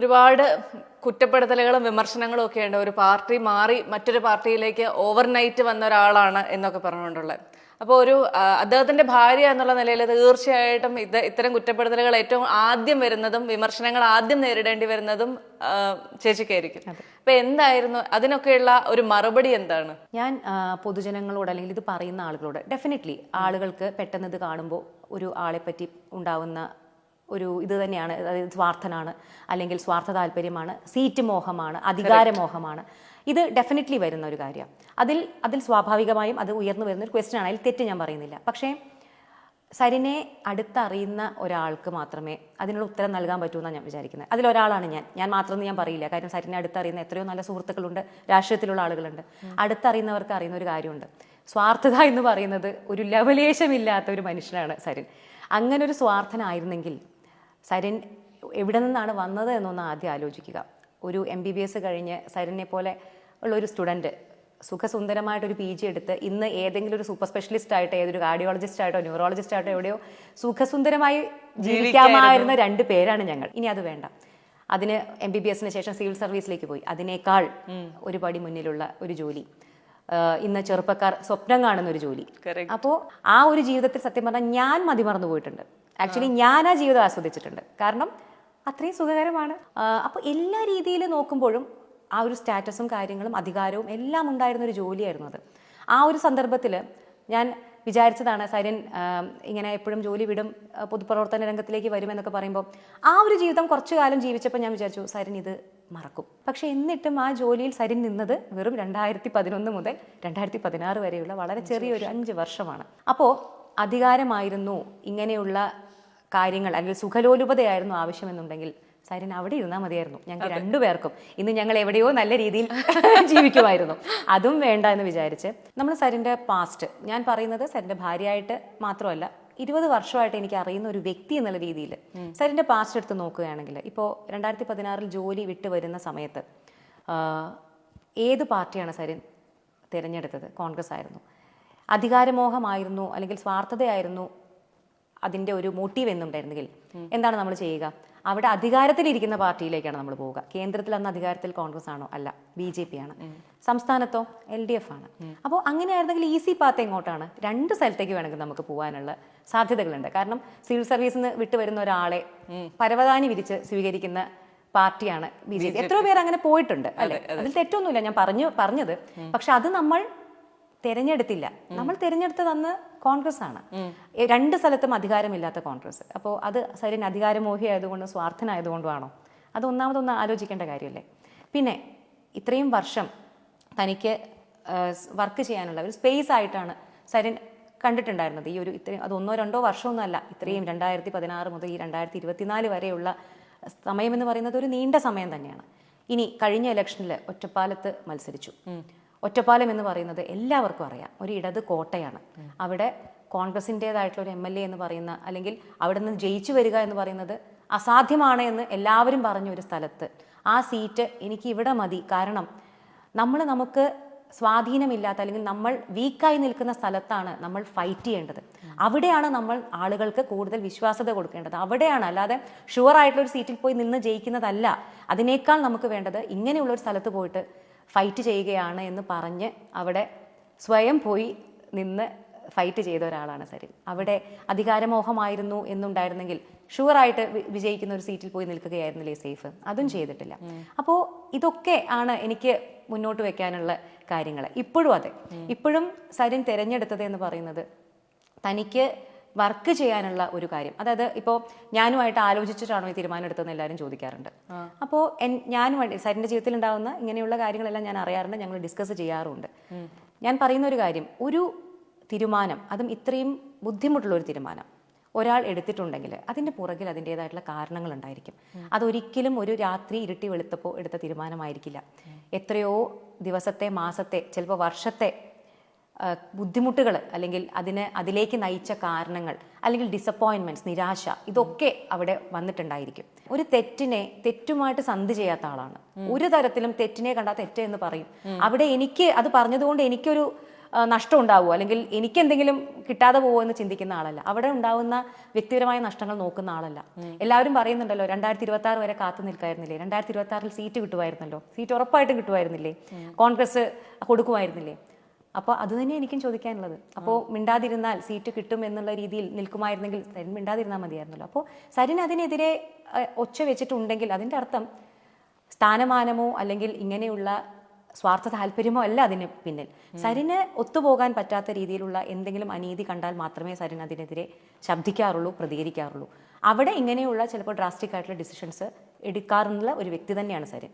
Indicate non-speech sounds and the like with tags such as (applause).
ഒരുപാട് കുറ്റപ്പെടുത്തലുകളും വിമർശനങ്ങളും ഒക്കെ ഉണ്ട്. ഒരു പാർട്ടി മാറി മറ്റൊരു പാർട്ടിയിലേക്ക് ഓവർനൈറ്റ് വന്ന ഒരാളാണ് എന്നൊക്കെ പറഞ്ഞുകൊണ്ടുള്ളത്. അപ്പോൾ ഒരു അദ്ദേഹത്തിന്റെ ഭാര്യ എന്നുള്ള നിലയിൽ തീർച്ചയായിട്ടും ഇത് ഇത്തരം കുറ്റപ്പെടുത്തലുകൾ ഏറ്റവും ആദ്യം വരുന്നതും വിമർശനങ്ങൾ ആദ്യം നേരിടേണ്ടി വരുന്നതും ചേച്ചിക്കായിരിക്കും. അപ്പൊ എന്തായിരുന്നു? അതിനൊക്കെയുള്ള ഒരു മറുപടി എന്താണ്? ഞാൻ പൊതുജനങ്ങളോട് അല്ലെങ്കിൽ ഇത് പറയുന്ന ആളുകളോട് ഡെഫിനറ്റ്ലി ആളുകൾക്ക് പെട്ടെന്ന് ഇത് കാണുമ്പോൾ ഒരു ആളെപ്പറ്റി പറ്റി ഉണ്ടാവുന്ന ഒരു ഇത് തന്നെയാണ് അതായത് സ്വാർത്ഥനാണ് അല്ലെങ്കിൽ സ്വാർത്ഥ താല്പര്യമാണ് സീറ്റ് മോഹമാണ് അധികാരമോഹമാണ്. ഇത് ഡെഫിനറ്റ്ലി വരുന്ന ഒരു കാര്യം. അതിൽ അതിൽ സ്വാഭാവികമായും അത് ഉയർന്നു വരുന്ന ഒരു ക്വസ്റ്റ്യൻ ആണ്. അതിൽ തെറ്റ് ഞാൻ പറയുന്നില്ല. പക്ഷേ സരിനെ അടുത്തറിയുന്ന ഒരാൾക്ക് മാത്രമേ അതിനുള്ള ഉത്തരം നൽകാൻ പറ്റൂ എന്നാണ് ഞാൻ വിചാരിക്കുന്നത്. അതിലൊരാളാണ് ഞാൻ. ഞാൻ മാത്രമെന്ന് ഞാൻ പറയില്ല. കാരണം സരിനെ അടുത്തറിയുന്ന എത്രയോ നല്ല സുഹൃത്തുക്കളുണ്ട് രാഷ്ട്രീയത്തിലുള്ള ആളുകളുണ്ട്. അടുത്തറിയുന്നവർക്ക് അറിയുന്ന ഒരു കാര്യമുണ്ട്. സ്വാർത്ഥത എന്ന് പറയുന്നത് ഒരു ലവലേശമില്ലാത്ത ഒരു മനുഷ്യനാണ് സരിൻ. അങ്ങനെ ഒരു സ്വാർത്ഥനായിരുന്നെങ്കിൽ സരിൻ എവിടെ നിന്നാണ് വന്നത് എന്നൊന്ന് ആദ്യം ആലോചിക്കുക. ഒരു എം ബി ബി എസ് കഴിഞ്ഞ് സരിനെ പോലെ ഉള്ള ഒരു സ്റ്റുഡന്റ് സുഖസുന്ദരമായിട്ടൊരു പി ജി എടുത്ത് ഇന്ന് ഏതെങ്കിലും ഒരു സൂപ്പർ സ്പെഷ്യലിസ്റ്റ് ആയിട്ടോ ഏതൊരു കാർഡിയോളജിസ്റ്റ് ആയിട്ടോ ന്യൂറോളജിസ്റ്റ് ആയിട്ടോ എവിടെയോ സുഖസുന്ദരമായി ജീവിക്കാമായിരുന്ന രണ്ട് പേരാണ് ഞങ്ങൾ. ഇനി അത് വേണ്ട. അതിന് എം ബി ബി എസിന് ശേഷം സിവിൽ സർവീസിലേക്ക് പോയി. അതിനേക്കാൾ ഒരുപാട് മുന്നിലുള്ള ഒരു ജോലി. ഇന്ന് ചെറുപ്പക്കാർ സ്വപ്നം കാണുന്ന ഒരു ജോലി അപ്പോ അപ്പോൾ ആ ഒരു ജീവിതത്തിൽ സത്യം പറഞ്ഞാൽ ഞാൻ മതിമറന്നു പോയിട്ടുണ്ട്. ആക്ച്വലി ഞാൻ ആ ജീവിതം ആസ്വദിച്ചിട്ടുണ്ട്. കാരണം അത്രയും സുഖകരമാണ്. അപ്പോൾ എല്ലാ രീതിയിലും നോക്കുമ്പോഴും ആ ഒരു സ്റ്റാറ്റസും കാര്യങ്ങളും അധികാരവും എല്ലാം ഉണ്ടായിരുന്ന ഒരു ജോലിയായിരുന്നു അത്. ആ ഒരു സന്ദർഭത്തിൽ ഞാൻ വിചാരിച്ചതാണ് സൈരൻ ഇങ്ങനെ എപ്പോഴും ജോലി വിടും പൊതുപ്രവർത്തന രംഗത്തിലേക്ക് വരുമെന്നൊക്കെ പറയുമ്പോൾ ആ ഒരു ജീവിതം കുറച്ചു കാലം ജീവിച്ചപ്പോൾ ഞാൻ വിചാരിച്ചു സൈരൻ ഇത് മറക്കും. പക്ഷെ എന്നിട്ടും ആ ജോലിയിൽ സരിൻ നിന്നത് വെറും രണ്ടായിരത്തി പതിനൊന്ന് മുതൽ രണ്ടായിരത്തി പതിനാറ് വരെയുള്ള വളരെ ചെറിയൊരു അഞ്ച് വർഷമാണ്. അപ്പോൾ അധികാരമായിരുന്നു ഇങ്ങനെയുള്ള കാര്യങ്ങൾ അല്ലെങ്കിൽ സുഖലോലുപതയായിരുന്നു ആവശ്യമെന്നുണ്ടെങ്കിൽ സരിൻ അവിടെ ഇരുന്നാൽ മതിയായിരുന്നു. ഞങ്ങൾക്ക് രണ്ടുപേർക്കും ഇന്ന് ഞങ്ങൾ എവിടെയോ നല്ല രീതിയിൽ (laughs) ജീവിക്കുമായിരുന്നു. അതും വേണ്ട എന്ന് വിചാരിച്ച് നമ്മൾ സരിന്റെ പാസ്റ്റ് ഞാൻ പറയുന്നത് സരിന്റെ ഭാര്യയായിട്ട് മാത്രമല്ല ഇരുപത് വർഷമായിട്ട് എനിക്ക് അറിയുന്ന ഒരു വ്യക്തി എന്നുള്ള രീതിയിൽ സാറിന്റെ പാസ്റ്റ് എടുത്ത് നോക്കുകയാണെങ്കിൽ ഇപ്പോൾ രണ്ടായിരത്തി പതിനാറിൽ ജോലി വിട്ട് വരുന്ന സമയത്ത് ഏത് പാർട്ടിയാണ് സരിൻ തിരഞ്ഞെടുത്തത്? കോൺഗ്രസ് ആയിരുന്നു. അധികാരമോഹമായിരുന്നു അല്ലെങ്കിൽ സ്വാർത്ഥതയായിരുന്നു? അതിന്റെ ഒരു മോട്ടീവ് എന്നുണ്ടായിരുന്നെങ്കിൽ. എന്താണ് നമ്മൾ ചെയ്യുക? അവിടെ അധികാരത്തിലിരിക്കുന്ന പാർട്ടിയിലേക്കാണ് നമ്മൾ പോവുക. കേന്ദ്രത്തിൽ അന്ന് അധികാരത്തിൽ കോൺഗ്രസ് ആണോ? അല്ല ബി ജെ പി ആണ്. സംസ്ഥാനത്തോ? എൽ ഡി എഫ് ആണ്. അപ്പോൾ അങ്ങനെയായിരുന്നെങ്കിൽ ഈസി പാത്ത് എങ്ങോട്ടാണ്? രണ്ട് സ്ഥലത്തേക്ക് വേണമെങ്കിൽ നമുക്ക് പോകാനുള്ള സാധ്യതകളുണ്ട്. കാരണം സിവിൽ സർവീസിൽ നിന്ന് വിട്ടുവരുന്ന ഒരാളെ പരവതാനി വിരിച്ച് സ്വീകരിക്കുന്ന പാർട്ടിയാണ് ബി ജെ പി. എത്രയോ പേർ അങ്ങനെ പോയിട്ടുണ്ട് അല്ലെ? അതിൽ തെറ്റൊന്നുമില്ല ഞാൻ പറഞ്ഞു പറഞ്ഞത്. പക്ഷെ അത് നമ്മൾ തിരഞ്ഞെടുത്തില്ല. നമ്മൾ തിരഞ്ഞെടുത്തത് അന്ന് കോൺഗ്രസ് ആണ് രണ്ട് സ്ഥലത്തും അധികാരമില്ലാത്ത കോൺഗ്രസ്. അപ്പോൾ അത് സരിൻ അധികാരമോഹി ആയതുകൊണ്ടും സ്വാർത്ഥനായതുകൊണ്ടുമാണോ? അത് ഒന്നാമതൊന്ന് ആലോചിക്കേണ്ട കാര്യമല്ലേ? പിന്നെ ഇത്രയും വർഷം തനിക്ക് വർക്ക് ചെയ്യാനുള്ള ഒരു സ്പേസ് ആയിട്ടാണ് സരിൻ കണ്ടിട്ടുണ്ടായിരുന്നത്. ഈ ഒരു ഇത്രയും അത് ഒന്നോ രണ്ടോ വർഷമൊന്നുമല്ല. ഇത്രയും രണ്ടായിരത്തി പതിനാറ് മുതൽ ഈ രണ്ടായിരത്തി ഇരുപത്തിനാല് വരെയുള്ള സമയമെന്ന് പറയുന്നത് ഒരു നീണ്ട സമയം തന്നെയാണ്. ഇനി കഴിഞ്ഞ ഇലക്ഷനിൽ ഒറ്റപ്പാലത്ത് മത്സരിച്ചു. ഒറ്റപ്പാലം എന്ന് പറയുന്നത് എല്ലാവർക്കും അറിയാം. ഒരു ഇടത് കോട്ടയാണ്. അവിടെ കോൺഗ്രസിന്റെതായിട്ടുള്ള ഒരു എം എൽ എ എന്ന് പറയുന്ന അല്ലെങ്കിൽ അവിടെ നിന്ന് ജയിച്ചു വരിക എന്ന് പറയുന്നത് അസാധ്യമാണ് എന്ന് എല്ലാവരും പറഞ്ഞ ഒരു സ്ഥലത്ത്. ആ സീറ്റ് എനിക്ക് ഇവിടെ മതി. കാരണം നമ്മൾ നമുക്ക് സ്വാധീനമില്ലാത്ത അല്ലെങ്കിൽ നമ്മൾ വീക്കായി നിൽക്കുന്ന സ്ഥലത്താണ് നമ്മൾ ഫൈറ്റ് ചെയ്യേണ്ടത്. അവിടെയാണ് നമ്മൾ ആളുകൾക്ക് കൂടുതൽ വിശ്വാസത കൊടുക്കേണ്ടത്. അവിടെയാണ് അല്ലാതെ ഷുവർ ആയിട്ടുള്ള ഒരു സീറ്റിൽ പോയി നിന്ന് ജയിക്കുന്നതല്ല. അതിനേക്കാൾ നമുക്ക് വേണ്ടത് ഇങ്ങനെയുള്ള ഒരു സ്ഥലത്ത് പോയിട്ട് ഫൈറ്റ് ചെയ്യുകയാണ് എന്ന് പറഞ്ഞ് അവിടെ സ്വയം പോയി നിന്ന് ഫൈറ്റ് ചെയ്ത ഒരാളാണ് സരിൻ. അവിടെ അധികാരമോഹമായിരുന്നു എന്നുണ്ടായിരുന്നെങ്കിൽ ഷുവറായിട്ട് വിജയിക്കുന്ന ഒരു സീറ്റിൽ പോയി നിൽക്കുകയായിരുന്നില്ലേ സേഫ്? അതും ചെയ്തിട്ടില്ല. അപ്പോൾ ഇതൊക്കെ ആണ് എനിക്ക് മുന്നോട്ട് വെക്കാനുള്ള കാര്യങ്ങൾ. ഇപ്പോഴും അതെ. ഇപ്പോഴും സരിൻ തിരഞ്ഞെടുത്തത് എന്ന് പറയുന്നത് തനിക്ക് വർക്ക് ചെയ്യാനുള്ള ഒരു കാര്യം. അതായത് ഇപ്പോൾ ഞാനുമായിട്ട് ആലോചിച്ചിട്ടാണോ ഈ തീരുമാനം എടുത്തതെന്ന് എല്ലാവരും ചോദിക്കാറുണ്ട്. അപ്പോൾ ഞാനുമായിട്ട് സരിന്റെ ജീവിതത്തിൽ ഉണ്ടാകുന്ന ഇങ്ങനെയുള്ള കാര്യങ്ങളെല്ലാം ഞാൻ അറിയാറുണ്ട് ഞങ്ങൾ ഡിസ്കസ് ചെയ്യാറുണ്ട്. ഞാൻ പറയുന്ന ഒരു കാര്യം ഒരു തീരുമാനം അതും ഇത്രയും ബുദ്ധിമുട്ടുള്ള ഒരു തീരുമാനം ഒരാൾ എടുത്തിട്ടുണ്ടെങ്കിൽ അതിന്റെ പുറകിൽ അതിന്റെതായിട്ടുള്ള കാരണങ്ങൾ ഉണ്ടായിരിക്കും. അതൊരിക്കലും ഒരു രാത്രി ഇരുട്ടി വെളുത്തപ്പോൾ എടുത്ത തീരുമാനമായിരിക്കില്ല. എത്രയോ ദിവസത്തെ മാസത്തെ ചിലപ്പോൾ വർഷത്തെ ബുദ്ധിമുട്ടുകൾ അല്ലെങ്കിൽ അതിന് അതിലേക്ക് നയിച്ച കാരണങ്ങൾ അല്ലെങ്കിൽ ഡിസപ്പോയിൻമെന്റ്സ് നിരാശ ഇതൊക്കെ അവിടെ വന്നിട്ടുണ്ടായിരിക്കും. ഒരു തെറ്റിനെ തെറ്റുമായിട്ട് സന്ധി ചെയ്യാത്ത ആളാണ്. ഒരു തരത്തിലും തെറ്റിനെ കണ്ടാൽ തെറ്റ് എന്ന് പറയും. അവിടെ എനിക്ക് അത് പറഞ്ഞതുകൊണ്ട് എനിക്കൊരു നഷ്ടം ഉണ്ടാവുമോ? അല്ലെങ്കിൽ എനിക്ക് എന്തെങ്കിലും കിട്ടാതെ പോവോ എന്ന് ചിന്തിക്കുന്ന ആളല്ല. അവിടെ ഉണ്ടാവുന്ന വ്യക്തിപരമായ നഷ്ടങ്ങൾ നോക്കുന്ന ആളല്ല. എല്ലാവരും പറയുന്നുണ്ടല്ലോ രണ്ടായിരത്തി ഇരുപത്തി ആറ് വരെ കാത്തു നിൽക്കായിരുന്നില്ലേ? രണ്ടായിരത്തി ഇരുപത്തി ആറിൽ സീറ്റ് കിട്ടുമായിരുന്നല്ലോ? സീറ്റ് ഉറപ്പായിട്ടും കിട്ടുമായിരുന്നില്ലേ? കോൺഗ്രസ് കൊടുക്കുമായിരുന്നില്ലേ? അപ്പോൾ അത് തന്നെ എനിക്കും ചോദിക്കാനുള്ളത്. അപ്പോൾ മിണ്ടാതിരുന്നാൽ സീറ്റ് കിട്ടും എന്നുള്ള രീതിയിൽ നിൽക്കുമായിരുന്നെങ്കിൽ സരിൻ മിണ്ടാതിരുന്നാൽ മതിയായിരുന്നല്ലോ. അപ്പോൾ സരിൻ അതിനെതിരെ ഒച്ച വെച്ചിട്ടുണ്ടെങ്കിൽ അതിന്റെ അർത്ഥം സ്ഥാനമാനമോ അല്ലെങ്കിൽ ഇങ്ങനെയുള്ള സ്വാർത്ഥ താല്പര്യമോ അല്ല അതിന് പിന്നിൽ. സരിന് ഒത്തുപോകാൻ പറ്റാത്ത രീതിയിലുള്ള എന്തെങ്കിലും അനീതി കണ്ടാൽ മാത്രമേ സരിൻ അതിനെതിരെ ശബ്ദിക്കാറുള്ളൂ പ്രതികരിക്കാറുള്ളൂ. അവിടെ ഇങ്ങനെയുള്ള ചിലപ്പോൾ ഡ്രാസ്റ്റിക് ആയിട്ടുള്ള ഡിസിഷൻസ് എടുക്കാറുള്ള ഒരു വ്യക്തി തന്നെയാണ് സരിൻ.